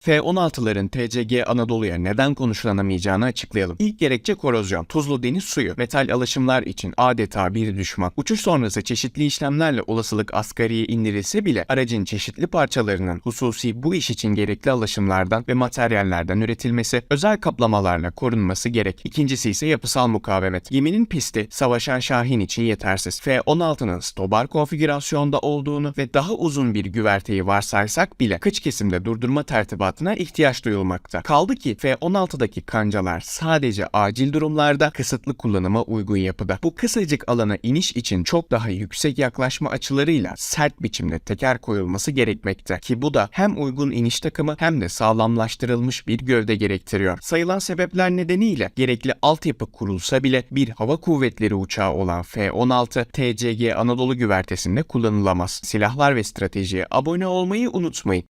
F-16'ların TCG Anadolu'ya neden konuşlanamayacağını açıklayalım. İlk gerekçe korozyon. Tuzlu deniz suyu, metal alaşımlar için adeta bir düşman. Uçuş sonrası çeşitli işlemlerle olasılık asgariye indirilse bile aracın çeşitli parçalarının hususi bu iş için gerekli alaşımlardan ve materyallerden üretilmesi, özel kaplamalarla korunması gerek. İkincisi ise yapısal mukavemet. Geminin pisti savaşan Şahin için yetersiz. F-16'nın stobar konfigürasyonda olduğunu ve daha uzun bir güverteyi varsaysak bile kıç kesimde durdurma tertibatına ihtiyaç duyulmakta. Kaldı ki F-16'daki kancalar sadece acil durumlarda kısıtlı kullanıma uygun yapıda. Bu kısacık alana iniş için çok daha yüksek yaklaşma açılarıyla sert biçimde teker koyulması gerekmekte ki bu da hem uygun iniş takımı hem de sağlamlaştırılmış bir gövde gerektiriyor. Sayılan sebepler nedeniyle gerekli altyapı kurulsa bile bir hava kuvvetleri uçağı olan F-16 TCG Anadolu güvertesinde kullanılamaz. Silahlar ve stratejiye abone olmayı unutmayın.